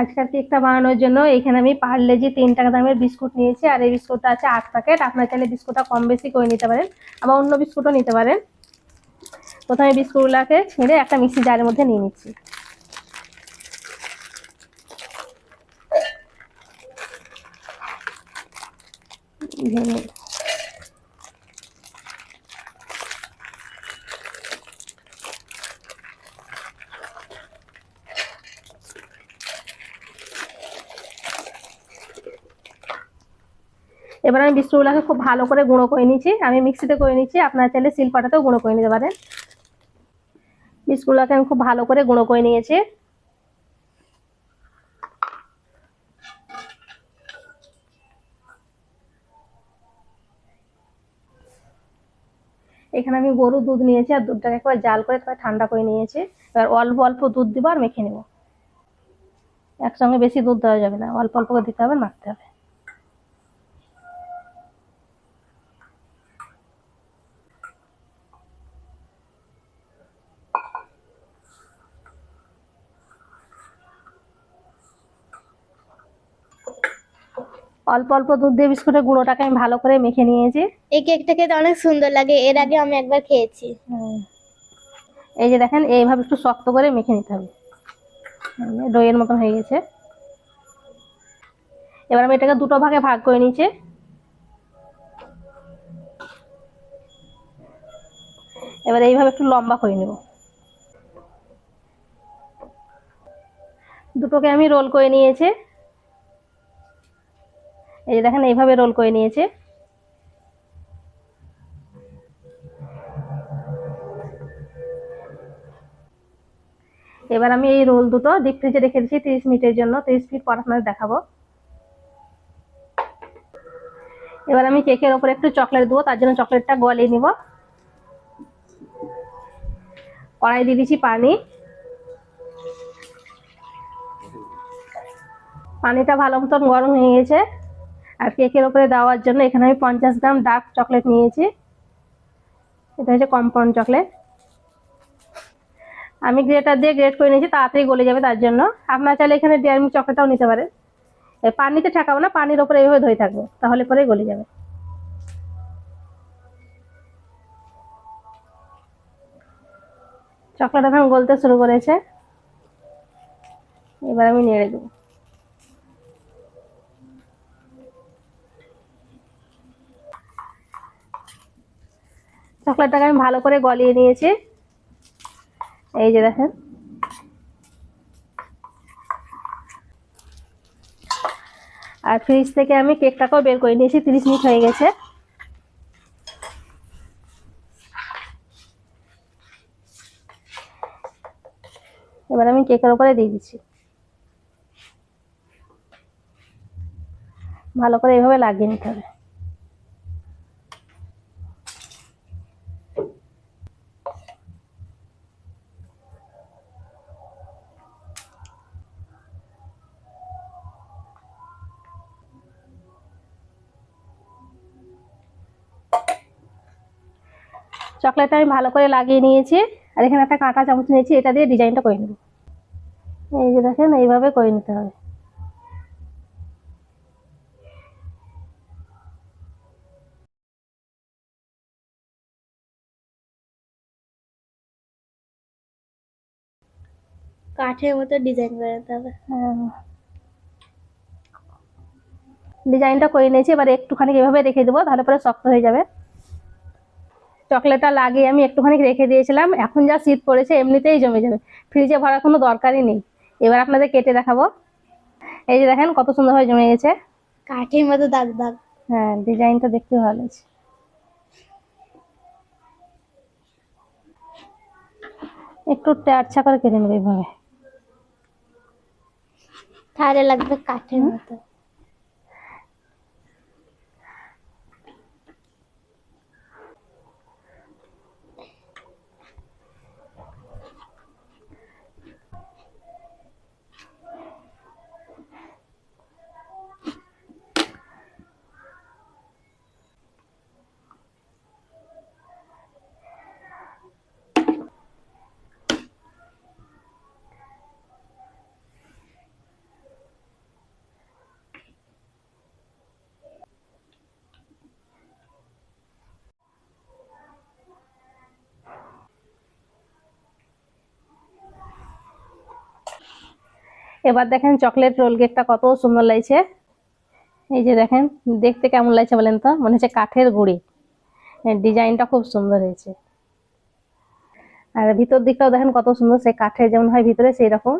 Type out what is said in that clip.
আজকের কেকটা বানানোর জন্য এখানে আমি পার্লেজি তিন টাকা দামের বিস্কুট নিয়েছি, আর এই বিস্কুটটা আছে আট প্যাকেট আপনার চাইলে বিস্কুটটা কম বেশি করে নিতে পারেন, আবার অন্য বিস্কুটও নিতে পারেন। প্রথমে বিস্কুটগুলোকে ছেড়ে একটা মিক্সি জারের মধ্যে নিয়ে নিচ্ছি। ভেঙে এবার আমি বিস্কুটগুলোকে খুব ভালো করে গুঁড়ো করে নিচ্ছি আমি মিক্সিতে করে নিচ্ছি আপনারা চাইলে শিলপাটাতেও গুঁড়ো করে নিতে পারেন। বিস্কুটগুলোকে আমি খুব ভালো করে গুঁড়ো করে নিয়েছি। এখানে আমি গরুর দুধ নিয়েছি আর দুধটাকে একবার জাল করে তারপর ঠান্ডা করে নিয়েছি। এবার অল্প অল্প দুধ দিব আর মেখে নেব। একসঙ্গে বেশি দুধ দেওয়া যাবে না। অল্প অল্প করে দিতে হবে, মাখতে হবে। অল্প অল্প দুধ দিয়ে বিস্কুটের গুঁড়োটাকে আমি ভালো করে মেখে নিয়েছি। এই কেকটা খেতে অনেক সুন্দর লাগে এর আগে আমি একবার খেয়েছি। এই যে দেখেন এইভাবে একটু শক্ত করে মেখে নিতে হবে। দইয়ের মতন হয়ে গেছে। এবার আমি এটাকে দুটো ভাগে ভাগ করে নিয়েছি। এবার এইভাবে একটু লম্বা করে নেব। দুটোকে আমি রোল করে নিয়েছি। এই যে দেখেন, এইভাবে রোল করে নিয়েছে। এবার আমি এই রোল দুটো ডিপ ফ্রিজে রেখে দিচ্ছি তিরিশ মিনিটের জন্য। তিরিশ মিনিট পর আপনাদের দেখাবো। এবার আমি কেকের ওপরে একটু চকলেট দেবো, তার জন্য চকলেটটা গলিয়ে নিব। কড়াই দিয়ে দিচ্ছি পানি। পানিটা ভালো মতন গরম হয়ে গেছে। আর কেকের ওপরে দেওয়ার জন্য এখানে আমি পঞ্চাশ গ্রাম ডার্ক চকলেট নিয়েছি। এটা হচ্ছে কম্পাউন্ড চকলেট। আমি গ্রেটার দিয়ে গ্রেট করে নিয়েছি, তাড়াতাড়ি গলে যাবে তার জন্য। আপনার চাইলে এখানে ডেয়ারি মিল্ক চকলেটটাও নিতে পারেন। এই পানিতে ঠেকাবো না, পানির ওপরে এইভাবে ধরে থাকব, তাহলে পরেই গলে যাবে। চকলেট এখন গলতে শুরু করেছে। এবার আমি নেড়ে দেবো। চকলেটটাকে আমি ভালো করে গলিয়ে নিয়েছি। এই যে দেখেন। আর ফ্রিজ থেকে আমি কেকটাকেও বের করে নিয়েছি, তিরিশ মিনিট হয়ে গেছে। এবার আমি কেকের উপরে দিয়ে দিচ্ছি। ভালো করে এইভাবে লাগিয়ে নিতে হবে। চকলেটটা আমি ভালো করে লাগিয়ে নিয়েছি। আর এখানে একটা কাঁটা চামচ নিয়েছি এটা দিয়ে ডিজাইনটা করে নেব। এই যে দেখেন এইভাবে করে নিতে হবে। কাঠের মতো ডিজাইন বানাতে হবে। ডিজাইনটা করে নিয়েছি এবার একটুখানি এভাবে রেখে দেবো তাহলে পরে শক্ত হয়ে যাবে। চকলেটটা লাগিয়ে আমি একটুখানি রেখে দিয়েছিলাম। এখন যা শীত পড়েছে এমনিতেই জমে যাবে। ফ্রিজে ভরার কোনো দরকারই নেই। এবার আপনাদের কেটে দেখাবো। এই যে দেখেন কত সুন্দরভাবে জমে গেছে। কাঠের মতো দাগ দাগ। হ্যাঁ ডিজাইনটা দেখতে ভালো লাগছে। একটু আচ্ছা করে কেটে নেবে এইভাবে। তাহলে লাগবে কাঠের মতো। এবার দেখেন চকলেট রোল কেকটা কত সুন্দর লাগছে। এই যে দেখেন, দেখতে কেমন লাগছে বলেন তো? মনে হচ্ছে কাঠের গুড়ি। ডিজাইনটা খুব সুন্দর হয়েছে। আর ভিতর দিকটাও দেখেন কত সুন্দর, সেই কাঠের যেমন হয় ভিতরে সেই রকম